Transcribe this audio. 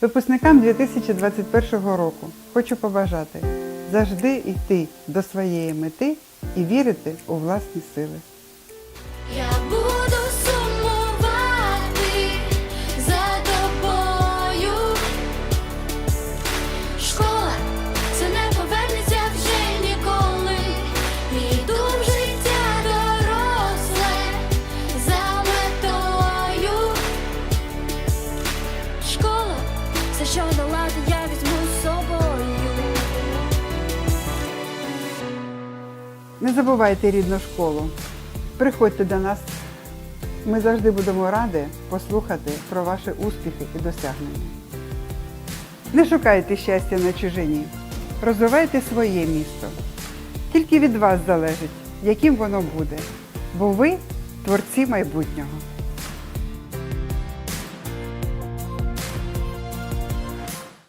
Випускникам 2021 року хочу побажати завжди йти до своєї мети і вірити у власні сили. Це що долати я візьму з собою. Не забувайте рідну школу. Приходьте до нас. Ми завжди будемо раді послухати про ваші успіхи і досягнення. Не шукайте щастя на чужині. Розвивайте своє місто. Тільки від вас залежить, яким воно буде, бо ви творці майбутнього.